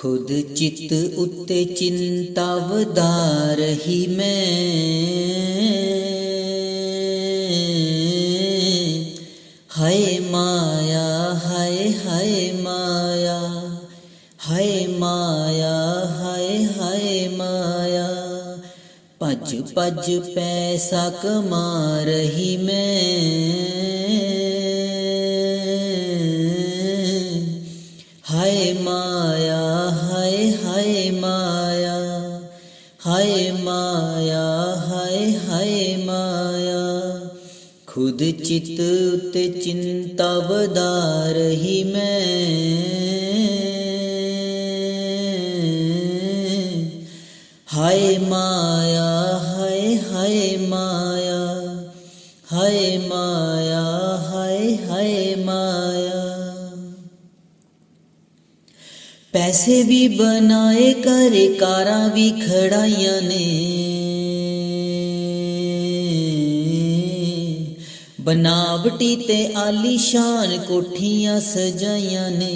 ਖੁਦ ਚਿੱਤ ਉੱਤੇ ਚਿੰਤਾ ਵਧਾ ਰਹੀ ਮੈਂ। ਹਾਏ ਮਾਇਆ, ਹਾਏ ਹਾਏ ਮਾਇਆ ਹਾਏ ਮਾਇਆ, ਹਾਏ ਹਾਏ ਮਾਇਆ, ਭੱਜ ਭੱਜ ਪੈਸਾ ਕਮਾ ਰਹੀ ਮੈਂ। হায় মায়া হায় হায় মায়া खुद चित ते चिंता बदा रही मैं हाय माया हाय हाय माया हाय माया हाय हाय माया ਪੈਸੇ ਵੀ ਬਣਾਏ ਕਰੇ ਕਾਰਾਂ ਵੀ ਖੜਾਈਆਂ ਨੇ। ਬਨਾਵਟੀ ਤੇ ਆਲੀਸ਼ਾਨ ਕੋਠੀਆਂ ਸਜਾਈਆਂ ਨੇ।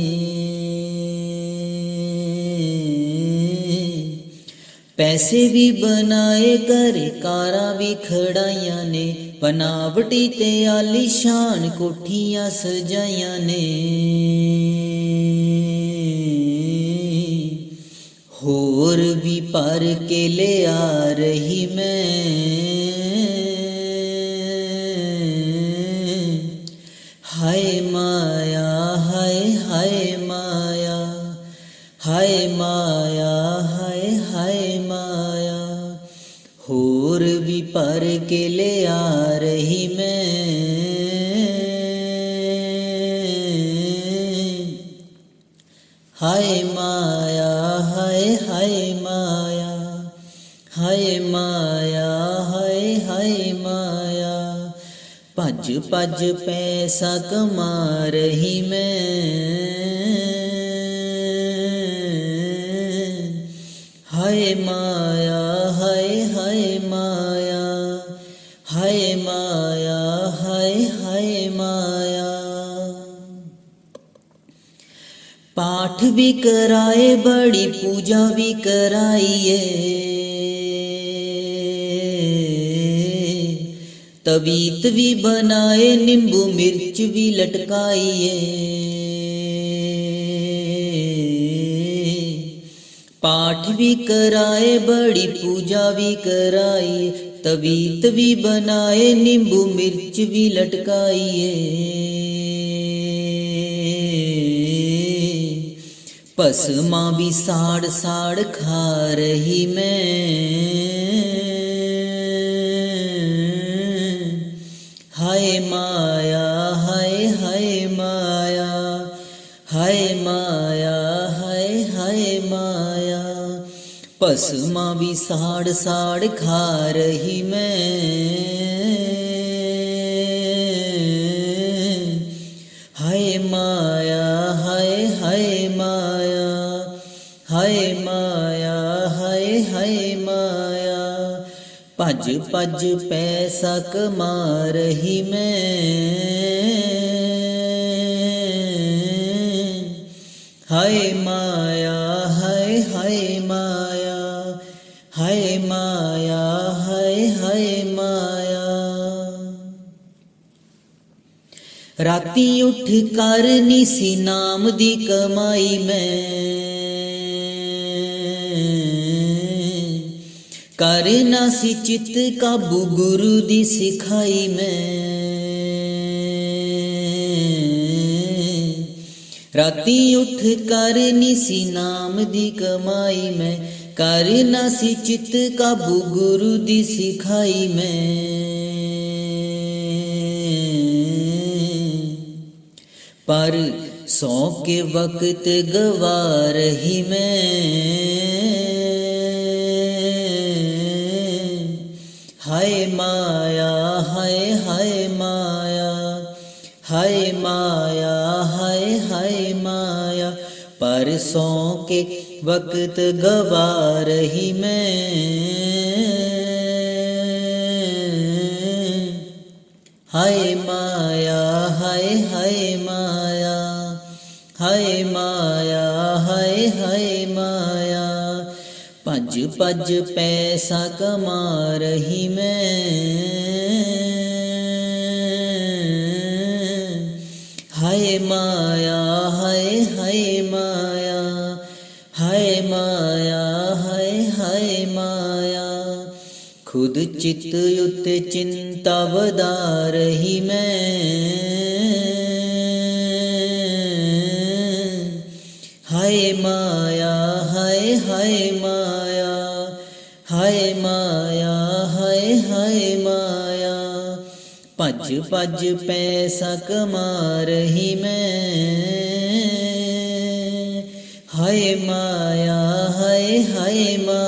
ਪੈਸੇ ਵੀ ਬਣਾਏ ਕਰੇ ਕਾਰਾਂ ਵੀ ਖੜਾਈਆਂ ਨੇ। ਬਨਾਵਟੀ ਤੇ ਆਲੀਸ਼ਾਨ ਕੋਠੀਆਂ ਸਜਾਈਆਂ ਨੇ। अकेले आ रही मैं। हाय माया, हाय हाय माया हाय माया, हाय हाय माया, होर भी पर के ले आ रही मैं। हाय माया, हाय हाय माया हाय माया, हाय हाय माया। पज पज पैसा कमा रही मैं। हाय माया, हाय हाय माया। हाय माया, हाय हाय माया। ਪਾਠ ਵੀ ਕਰਾਏ ਬੜੀ ਪੂਜਾ ਵੀ ਕਰਾਈਏ ਤਵੀਤ ਵੀ ਬਣਾਏ ਨਿੰਬੂ ਮਿਰਚ ਵੀ ਲਟਕਾਈਏ ਪਾਠ ਵੀ ਕਰਾਏ ਬੜੀ ਪੂਜਾ ਵੀ ਕਰਾਈ ਤਵੀਤ ਵੀ ਬਣਾਏ ਨਿੰਬੂ ਮਿਰਚ ਵੀ ਲਟਕਾਈਏ पसमा भी साड़ साड़ खा रही मैं। हाय माया, हाय हाय माया हाय माया, हाय हाय माया। पसमा भी साड़ साड़ खा रही मैं। हाय माया, हाय हाय माया। भज भज पैसा कमा रही मैं। हाय माया, हाय हाय माया। हाय माया, हाय हाय माया। राती उठ कर नी सी नाम दी कमाई मैं। करना सी चित काबू गुरु दी सिखाई में। राती उठ कर सी नाम दी कमाई में। करना सी चित काबू गुरु दी सिखाई में। पर सौ के वक्त गवा रही मैं। हाय माया, हाय हाय माया हाय माया, हाय हाय माया। परसों के वक्त गवा रही मैं। हाय माया, हाय हाय माया हाय माया, हाय हाय माया। पज पज पैसा कमा रही मैं। हाय माया, हाय हाय माया हाय माया, हाय हाय माया। खुद चित्तयुत चिंता वदा रही मैं। हाय माया ਹਾਏ ਮਾਇਆ ਹਾਏ ਮਾਇਆ ਹਾਏ ਮਾਇਆ, ਹਾਏ ਹਾਏ ਮਾਇਆ। ਭੱਜ ਭੱਜ ਪੈਸਾ ਕਮਾ ਰਹੀ ਮੈਂ। ਹਾਏ ਮਾਇਆ, ਹਾਏ ਹਾਏ ਮਾਇਆ